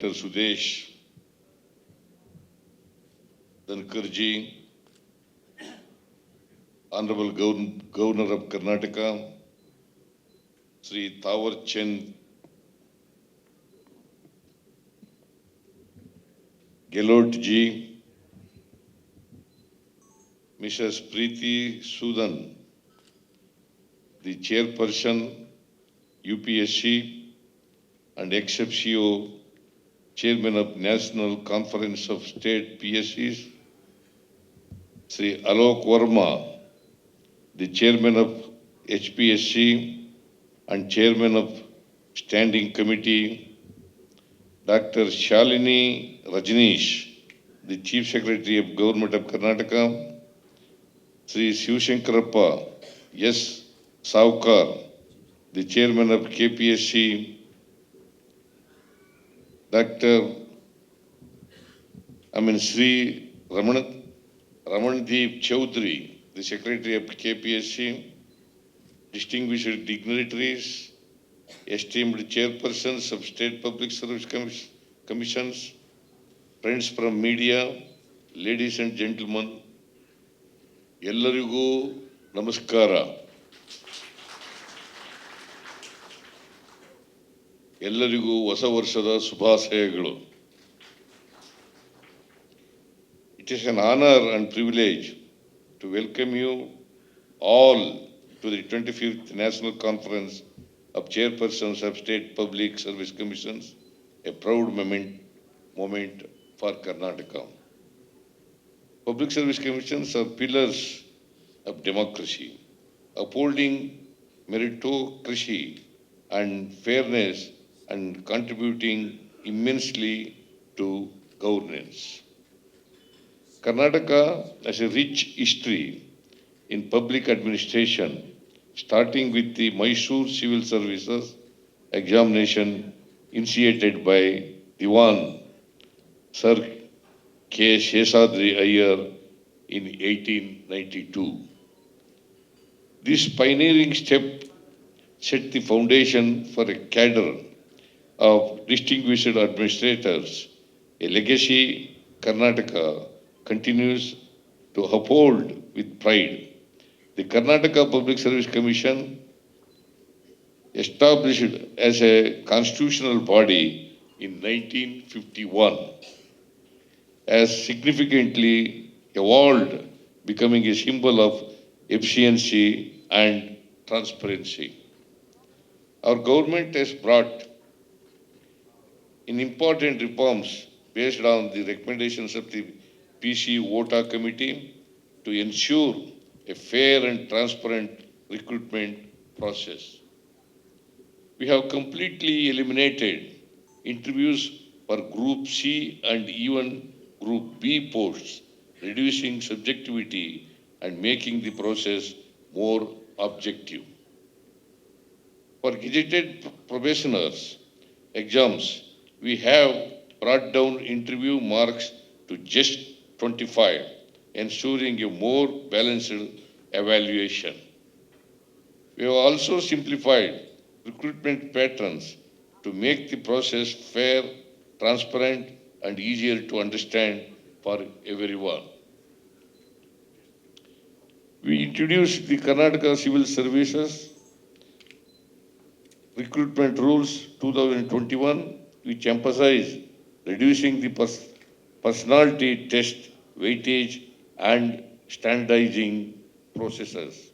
Doctor Sudesh Dhankar ji honourable governor of Karnataka Shri Thawar Chand Gehlot ji Mrs Preeti Sudan the chairperson UPSC and एक्सएफ सी Chairman of National Conference of State PSCs, Sri Alok Verma, the Chairman of HPSC and Chairman of Standing Committee, Dr. Shalini Rajneesh, the Chief Secretary of Government of Karnataka, Sri Shivshankarappa S. Saukar, the Chairman of KPSC, doctor I mean Shri Raman Ramandeep Chaudhary the secretary of K P S C distinguished dignitaries esteemed chairpersons of state public service commission commissions friends from media ladies and gentleman ಎಲ್ಲರಿಗೂ ನಮಸ್ಕಾರ ಎಲ್ಲರಿಗೂ ಹೊಸ ವರ್ಷದ ಶುಭಾಶಯಗಳು it is an honour and privilege to welcome you all to the twenty fifth national conference of chairpersons of state public service commissions a proud moment moment for Karnataka. Public service commissions are pillars of democracy, upholding meritocracy and fairness and contributing immensely to governance. Karnataka has a rich history in public administration, starting with the Mysore Civil Services examination initiated by Diwan Sir K. Shesadri in 1892. This pioneering step set the foundation for a cadre of distinguished administrators, a legacy Karnataka continues to uphold with pride. The Karnataka Public Service Commission, established as a constitutional body in 1951, has significantly evolved, becoming a symbol of efficiency and transparency. Our government has brought in important reforms based on the recommendations of the PC WOTA committee to ensure a fair and transparent recruitment process. We have completely eliminated interviews for Group C and even Group B posts, reducing subjectivity and making the process more objective. For gazetted probationers exams, we have brought down interview marks to just 25, ensuring a more balanced evaluation. We have also simplified recruitment patterns to make the process fair, transparent, and easier to understand for everyone. We introduced the Karnataka Civil Services Recruitment Rules 2021, which emphasize reducing the pers- personality test weightage and standardizing processes.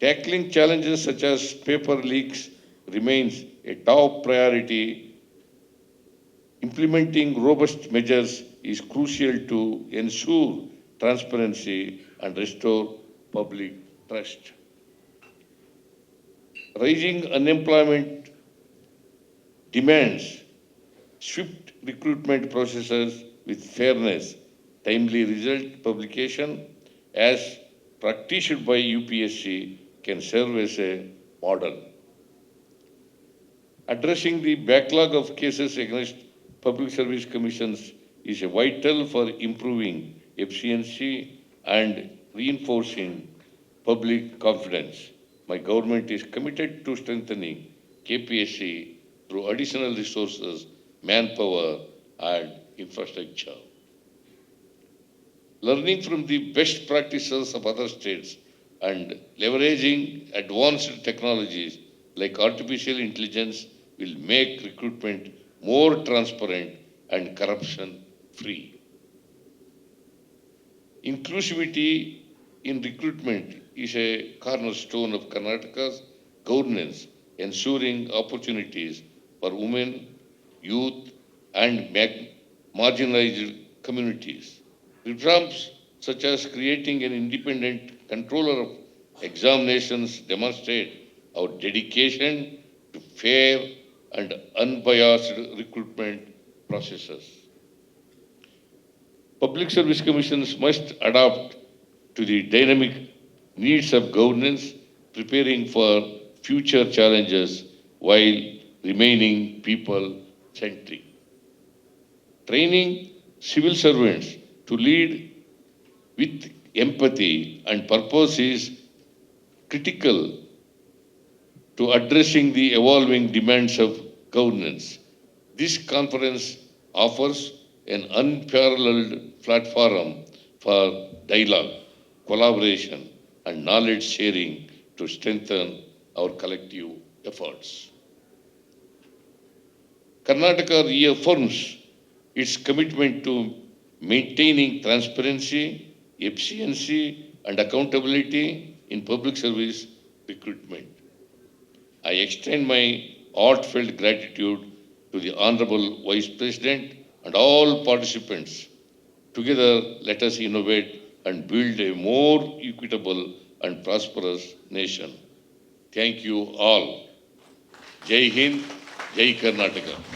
Tackling challenges such as paper leaks remains a top priority. Implementing robust measures is crucial to ensure transparency and restore public trust. Rising unemployment demands swift recruitment processes with fairness, timely result publication as practiced by UPSC can serve as a model. Addressing the backlog of cases against public service commissions is vital for improving efficiency and reinforcing public confidence. My government is committed to strengthening KPSC through additional resources, manpower, and infrastructure. Learning from the best practices of other states and leveraging advanced technologies like artificial intelligence will make recruitment more transparent and corruption free. Inclusivity in recruitment is a cornerstone of Karnataka's governance, ensuring opportunities for women, youth, and marginalized communities. Reforms such as creating an independent controller of examinations demonstrate our dedication to fair and unbiased recruitment processes. Public service commissions must adapt to the dynamic needs of governance, preparing for future challenges while remaining people centric. Training civil servants to lead with empathy and purpose is critical to addressing the evolving demands of governance. This conference offers an unparalleled platform for dialogue, collaboration, and knowledge sharing to strengthen our collective efforts. Karnataka reaffirms its commitment to maintaining transparency, efficiency, and accountability in public service recruitment. I extend my heartfelt gratitude to the Honorable Vice President and all participants. Together, let us innovate and build a more equitable and prosperous nation. Thank you all. Jai Hind, Jai Karnataka.